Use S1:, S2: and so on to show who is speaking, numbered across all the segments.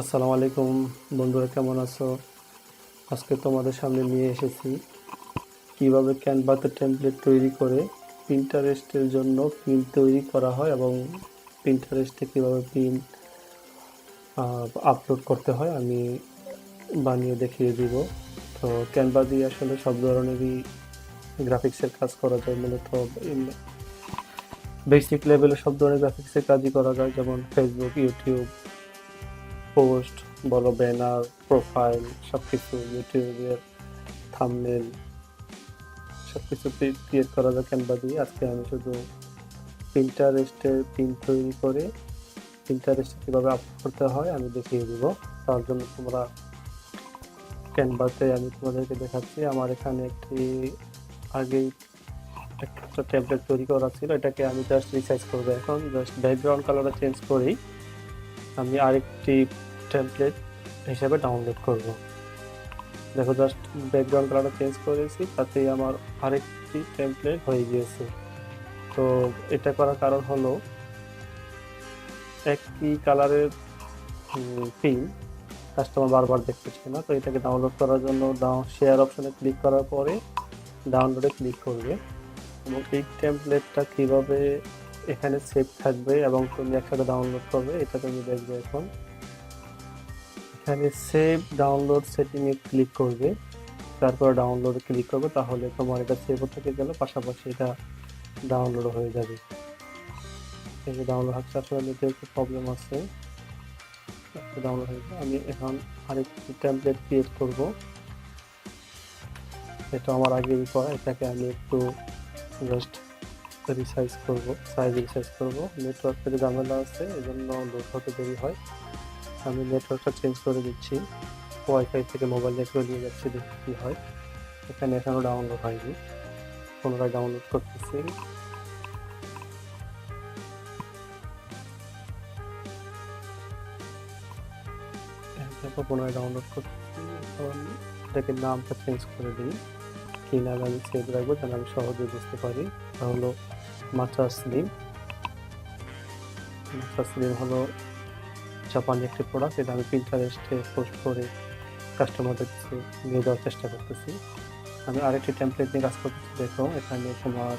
S1: আসসালামু আলাইকুম। বন্ধুরা, কেমন আছো? আজকে তোমাদের সামনে নিয়ে এসেছি কীভাবে ক্যানভাতে টেমপ্লেট তৈরি করে প্রিন্টারেস্টের জন্য পিন তৈরি করা হয় এবং প্রিন্টারেস্টে কীভাবে পিন আপলোড করতে হয় আমি বানিয়ে দেখিয়ে দিব। তো ক্যানভা দিয়ে আসলে সব ধরনেরই গ্রাফিক্সের কাজ করা যায়, মূলত বেসিক লেভেলে সব ধরনের গ্রাফিক্সের কাজই করা যায়, যেমন ফেসবুক ইউটিউব পোস্ট বলো ব্যানার প্রোফাইল সব কিছু ইউটিউবের থামনেল সব কিছু ক্রিয়েট করা যায় ক্যানভা দিয়ে। আজকে আমি শুধু প্রিন্টারেস্টের পিন তৈরি করে প্রিন্টারেস্টে কীভাবে আপলোড করতে হয় আমি দেখিয়ে দিব। তার জন্য তোমরা ক্যানভাতে আমি তোমাদেরকে দেখাচ্ছি। আমার এখানে একটি আগেই একটা ট্যাবলেট তৈরি করা ছিল। এটাকে আমি জাস্ট রিসাইজ করব এখন। জাস্ট ব্যাকগ্রাউন্ড কালারটা চেঞ্জ করেই আমি আরেকটি টেমপ্লেট হিসেবে ডাউনলোড করব। দেখো জাস্ট ব্যাকগ্রাউন্ড কালারটা চেঞ্জ করেছি তাতেই আমার আরেকটি টেমপ্লেট হয়ে গিয়েছে। তো এটা করার কারণ হলো, একই কালারের পিন কাস্টমার বারবার দেখতে চায় না, তো এটাকে ডাউনলোড করার জন্য ডাউন শেয়ার অপশনে ক্লিক করার পরে ডাউনলোডে ক্লিক করবে। এবং এই টেমপ্লেটটা কীভাবে এখানে সেভ থাকবে এবং তুমি একসাথে ডাউনলোড করবে, এটা তুমি দেখবে এখন। এখানে সেভ ডাউনলোড সেটিংয়ে ক্লিক করবে। তারপর ডাউনলোড ক্লিক করবে, তাহলে তোমার এটা সেভ থেকে গেলে, পাশাপাশি এটা ডাউনলোড হয়ে যাবে। এই যে ডাউনলোড হচ্ছে, আসলে নিতে একটু প্রবলেম আছে ডাউনলোড হয়ে আমি এখন আরেকটি টেমপ্লেট ক্রিয়েট করব। এটা আমার আগেই করা, এটাকে আমি একটু জাস্ট রিসাইজ করব সাইজ রিসাইজ করব। নেটওয়ার্কের ঝামেলা আছে এই জন্য লোড হতে দেরি হয়। আমি নেটওয়ার্কটা চেঞ্জ করে দিচ্ছি। ওয়াইফাই থেকে মোবাইল নেটওয়ার্ক নিয়ে যাচ্ছি, দেখি কী হয়। এখানে এখনও ডাউনলোড হয়নি। পুনরায় ডাউনলোড করতেছি। পুনরায় ডাউনলোড করতেছি। এটাকে নামটা চেঞ্জ করে দিই। কী নাম আমি সেভ রাখব তাহলে আমি সহজে বুঝতে পারি। তা হলো মাচা স্লিম মাচা স্লিম হলো জাপানি একটি প্রোডাক্ট এটা আমি প্রিন্টারেস্টে পোস্ট করে কাস্টমারদের নিয়ে দেওয়ার চেষ্টা করতেছি। আমি আরেকটি টেমপ্লেট নিয়ে কাজ করতেছি, দেখো, এখানে তোমার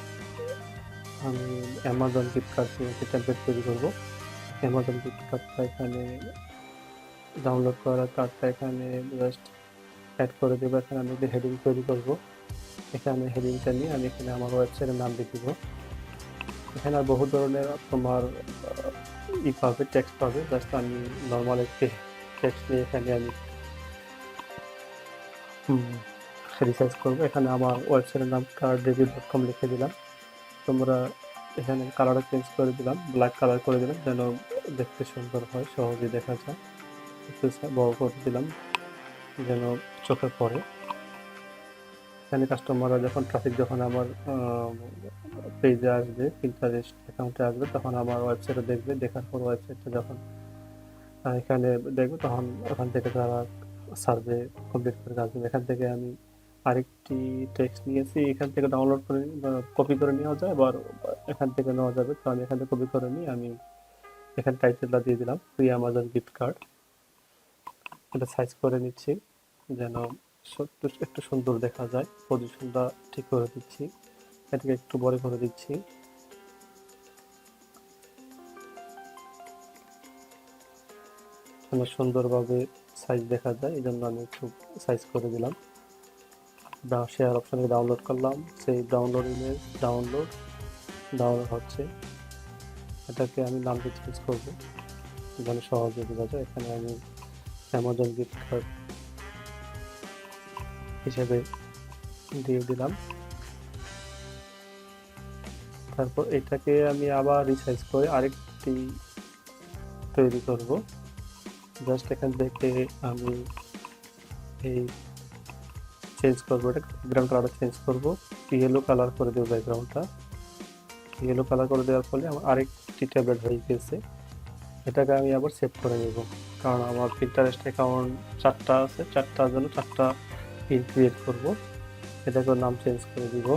S1: আমি অ্যামাজন গিফট কার্ড নিয়ে একটি টেমপ্লেট তৈরি করব। অ্যামাজন কার্ডটা এখানে ডাউনলোড করার কার্ডটা এখানে জাস্ট অ্যাড করে দেবো। এখানে আমি একটি হেডিং তৈরি করব। এখানে হেডিংটা নিয়ে আমি এখানে আমার ওয়েবসাইটের নাম লিখে দেবো। এখানে বহু ধরনের তোমার ই পাবে টেক্সট পাবে জাস্ট আমি নর্মাল একটি টেক্সট নিয়ে এখানে আমি রিসার্চ করব। এখানে আমার ওয়েবসাইটের নাম কার্ড রিভিউ ডট কম লিখে দিলাম। তোমরা এখানে কালারটা চেঞ্জ করে দিলাম ব্ল্যাক কালার করে দিলাম, যেন দেখতে সুন্দর হয় সহজে দেখা যায়। একটু বড় করে দিলাম, যেন চোখে পড়ে। এখানে কাস্টমাররা যখন ট্রাফিক যখন আমার পেজে আসবে প্রিন্টারেস্ট অ্যাকাউন্টে আসবে, তখন আমার ওয়েবসাইটে দেখবে, দেখার পর ওয়েবসাইটটা যখন এখানে দেখবে, তখন ওখান থেকে তারা সার্ভে কমপ্লিট করে আসবে। এখান থেকে আমি আরেকটি টেক্সট নিয়েছি, এখান থেকে ডাউনলোড করে কপি করে নেওয়া যায়, আবার এখান থেকে নেওয়া যাবে। তো আমি এখান থেকে কপি করে নিই আমি এখানে টাইটেলটা দিয়ে দিলাম ফ্রি আমাজন গিফট কার্ড এটা সাইজ করে নিচ্ছি, যেন একটু সুন্দর দেখা যায়। পজিশনটা ঠিক করে দিচ্ছি। এটাকে একটু বড় করে দিচ্ছি। সুন্দরভাবে সাইজ দেখা যায় এই জন্য আমি একটু সাইজ করে দিলাম। শেয়ার অপশানে ডাউনলোড করলাম। সেই ডাউনলোড ইমেজ ডাউনলোড ডাউনলোড হচ্ছে। এটাকে আমি নামটা চেঞ্জ করব। যেন সহজে বোঝা যায়। এখানে আমি অ্যামাজন গিফট কার্ড হিসেবে দিয়ে দিলাম। তারপর এটাকে আমি আবার রিসাইজ করে আরেকটি তৈরি করব। জাস্ট এখান থেকে আমি এই চেঞ্জ করব, এটা ব্যাকগ্রাউন্ড কালারটা চেঞ্জ করব। ইয়েলো কালার করে দেবো ব্যাকগ্রাউন্ডটা ইয়েলো কালার করে দেওয়ার ফলে আমার আরেকটি ট্যাবলেট হয়ে গেছে। এটাকে আমি আবার সেভ করে নেব। কারণ আমার প্রিন্টারেস্ট অ্যাকাউন্ট চারটা আছে, চারটার জন্য চারটা পিন ক্রিয়েট করব। এটাকে নাম চেঞ্জ করে দিব।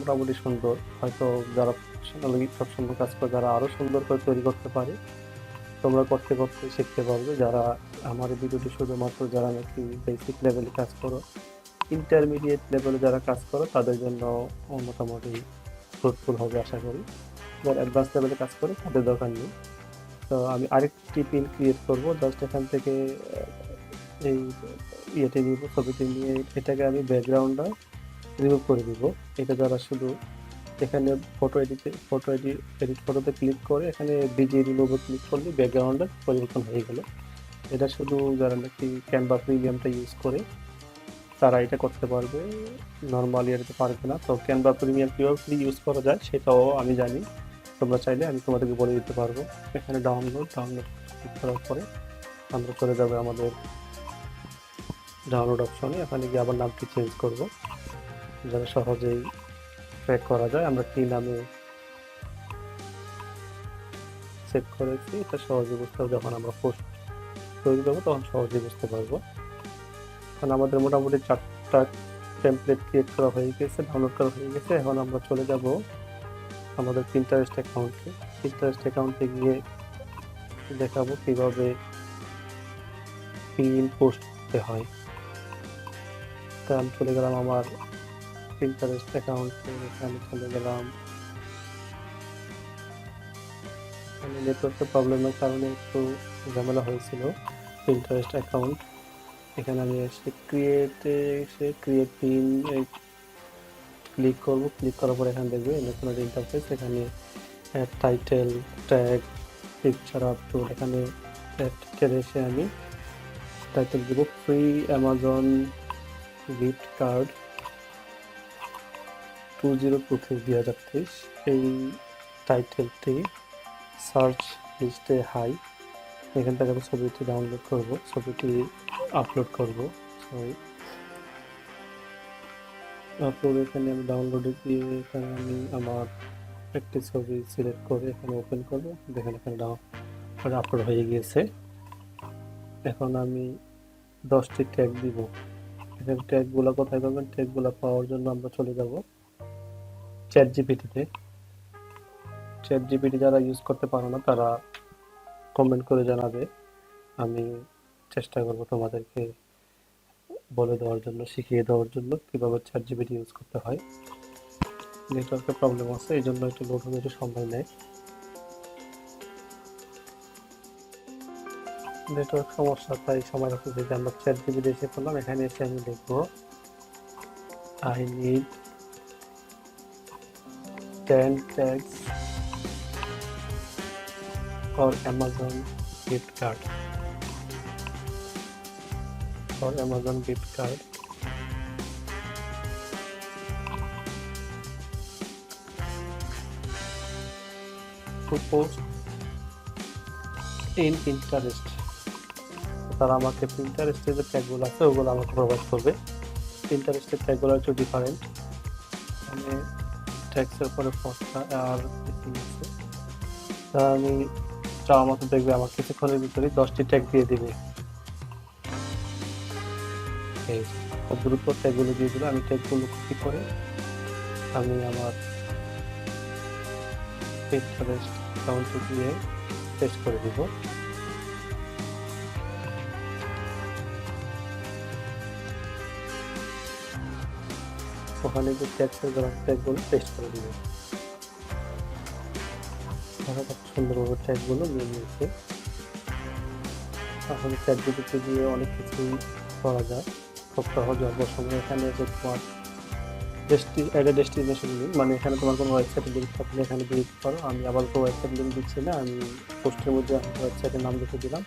S1: মোটামুটি সুন্দর। হয়তো যারা প্রফেশনালি সব সুন্দর কাজ করে, যারা আরও সুন্দর করে তৈরি করতে পারে, তোমরা করতে করতে শিখতে পারবে। যারা আমার ভিডিওটি শুধুমাত্র যারা নাকি বেসিক লেভেলে কাজ করো ইন্টারমিডিয়েট লেভেলে যারা কাজ করো, তাদের জন্য মোটামুটি ফ্রুটফুল হবে আশা করি। যারা অ্যাডভান্স লেভেলে কাজ করে, তাদের দরকার নেই। তো আমি আরেকটি পিন ক্রিয়েট করব। জাস্ট এখান থেকে এই ইয়েতে নিব, ছবিটি নিয়ে এটাকে আমি ব্যাকগ্রাউন্ডটা রিমুভ করে দিব। এটা দ্বারা শুধু এখানে ফটো এডিটে ফটো এডিট এডিট ফটোতে ক্লিক করে, এখানে বিজি রিমুভে ক্লিক করলে ব্যাকগ্রাউন্ডটা পরিবর্তন হয়ে গেল। এটা শুধু যারা নাকি ক্যানভা প্রিমিয়ামটা ইউজ করে, তারা এটা করতে পারবে। নর্মাল ইয়ারতে পারবে না। তো ক্যানভা প্রিমিয়াম কীভাবে ফ্রি ইউজ করা যায় সেটাও আমি জানি। তোমরা চাইলে আমি তোমাদেরকে বলে দিতে পারব। এখানে ডাউনলোড ডাউনলোড করার পরে আমরা চলে যাবে আমাদের ডাউনলোড অপশনে এখানে গিয়ে আবার নামটি চেঞ্জ করব। যেন সহজেই ট্র্যাক করা যায়। আমরা কী নামে সেভ করেছি, এটা সহজে বুঝতে হবে। যখন আমরা পোস্ট তৈরি করব, তখন সহজে বুঝতে পারব। এখন আমাদের মোটামুটি চারটা টেমপ্লেট ক্রিয়েট করা হয়ে গেছে ডাউনলোড করা হয়ে গেছে। এখন আমরা চলে যাব আমাদের প্রিন্টারেস্ট অ্যাকাউন্টে প্রিন্টারেস্ট অ্যাকাউন্টে গিয়ে দেখাবো কীভাবে পিন পোস্ট করতে হয়। তা আমি চলে গেলাম, আমার প্রিন্টারেস্ট অ্যাকাউন্টে এখানে চলে গেলাম। নেটওয়ার্কের প্রবলেমের কারণে একটু ঝামেলা হয়েছিল প্রিন্টারেস্ট অ্যাকাউন্ট এখানে আমি এসে ক্রিয়েটে এসে ক্রিয়েট পিন ক্লিক করব। ক্লিক করার পর এখানে দেখবে নতুন ইন্টারফেস এখানে টাইটেল ট্যাগ পিকচার আপলোড এখানে টেক্সটের এসে আমি টাইটেল দেবো। Free Amazon gift card two zero two three দুই হাজার তেইশ এই টাইটেলটি সার্চ লিস্টে হাই এখান থেকে আমি ছবিটি ডাউনলোড করব, ছবিটি আপলোড করব। সরি আপলোড এখানে আমি ডাউনলোডে গিয়ে এখানে আমি আমার একটি ছবি সিলেক্ট করে এখানে ওপেন করব। দেখেন এখানে ডাউন আপলোড হয়ে গিয়েছে। এখন আমি দশটি ট্যাগ দিব। এখানে ট্যাগগুলো কোথায় পাবেন? ট্যাগগুলো পাওয়ার জন্য আমরা চলে যাব চ্যাট জিপিটিতে চ্যাট জিপিটি যারা ইউজ করতে পারো না, তারা কমেন্ট করে জানাবে। আমি চেষ্টা করব তোমাদেরকে বলে দেওয়ার জন্য, শিখিয়ে দেওয়ার জন্য কীভাবে চ্যাট জিপিটি ইউজ করতে হয়। নেটওয়ার্কের প্রবলেম আছে এই জন্য একটু লোড হতে একটু সময় নেয়। নেটওয়ার্ক সমস্যা, তাই সময় লাগছে যে আমরা চ্যাট জিপিটি এসে পড়লাম এখানে এসে আমি দেখব I need ten Amazon gift card. For Amazon gift card. To post in Pinterest. তারা আমাকে প্রিন্টারেস্টের যে ট্যাগগুলো আছে, ওগুলো আমাকে প্রোভাইড করবে। প্রিন্টারেস্টের ট্যাগগুলো একটু ডিফারেন্ট মানে ট্যাক্সের পরে পথটা আর আছে তা আমি চাওয়া মতো দেখবে আমার কিছুক্ষণের ভিতরে দশটি ট্যাগ দিয়ে দিবে। দ্রুত ট্যাগগুলো দিয়ে দিলে। আমি ট্যাগগুলো কপি করে আমি আমার পিন্টারেস্ট অ্যাকাউন্টে দিয়ে পেস্ট করে দিব। ওখানে যে ট্যাগসের জন্য ট্যাগগুলো পেস্ট করে দিব তারা কত সুন্দরভাবে ট্যাগগুলো নিয়ে নিয়েছে। এখন জিপিটি দিয়ে অনেক কিছুই করা যায়। খুব সহজ অল্প সময় এখানে এসে তোমার ডেস্টি একটা ডেস্টিনেশন লিঙ্ক মানে এখানে তোমার কোনো ওয়েবসাইটের লিঙ্ক থাকলে এখানে দিয়ে দিতে পারো আমি আবার কোনো ওয়েবসাইট লিঙ্ক দিচ্ছি না। আমি পোস্টের মধ্যে ওয়েবসাইটের নাম লিখে দিলাম।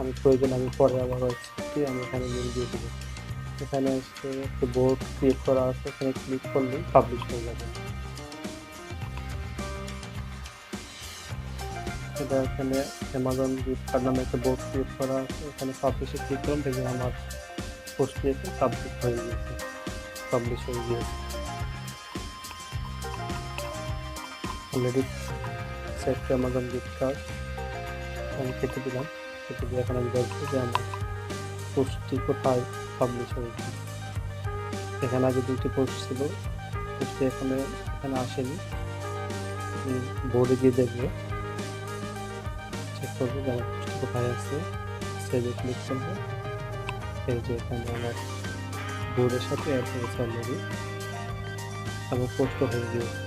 S1: আমি প্রয়োজন আমি পরে আবার ওয়েবসাইটটি আমি এখানে লিঙ্ক দিয়ে দেবো। এখানে এসে একটু বোর্ড ক্রিয়েট করা আছে, এখানে ক্লিক করলে পাবলিশ হয়ে যাবে। এটা এখানে অ্যামাজন গিফট নামে একটা বোর্ড ক্রিয়েট করা আছে, এখানে পাবলিশে ক্লিক করলাম দেখি আমার পোস্টটি এসে পাবলিশ হয়ে গিয়েছে পাবলিশ হয়ে গিয়েছে। Already set Amazon gift card আমি কেটে দিলাম, কেটে দিয়ে এখন আমি দেখব যে আমার পোস্টটি কোথায় পাবলিশ হয়ে গিয়েছে এখানে আগে দুইটি পোস্ট ছিল পোস্টটি এখানে এখানে আসেনি। বোর্ডে গিয়ে দেখব। চেক করব যে পোস্ট কোথায় আছে। সেভে ক্লিক করব। এই যে এখানে আমার বোর্ডের সাথে অ্যাড হয়েছে অলরেডি আমার পোস্ট হয়ে গিয়েছে।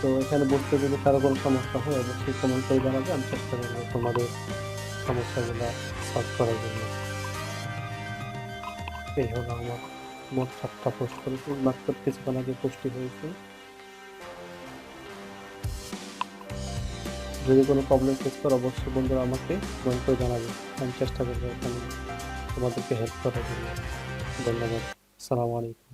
S1: তো এখানে বুঝতে যদি কারও কোনো সমস্যা হয়, অবশ্যই কমেন্টে জানাবে। আমি চেষ্টা করব তোমাদের সমস্যাগুলো সলভ করার জন্য। এই হলো আমার মোট সাতটা পোস্ট করেছি মাত্র কিছুক্ষণ আগে পোস্টটি হয়েছে, যদি কোনো প্রবলেম ফেস করো, অবশ্যই বন্ধুরা আমাকে কমেন্ট করে জানাবে। আমি চেষ্টা করব এখানে তোমাদেরকে হেল্প করার জন্য। ধন্যবাদ। সালামু আলাইকুম।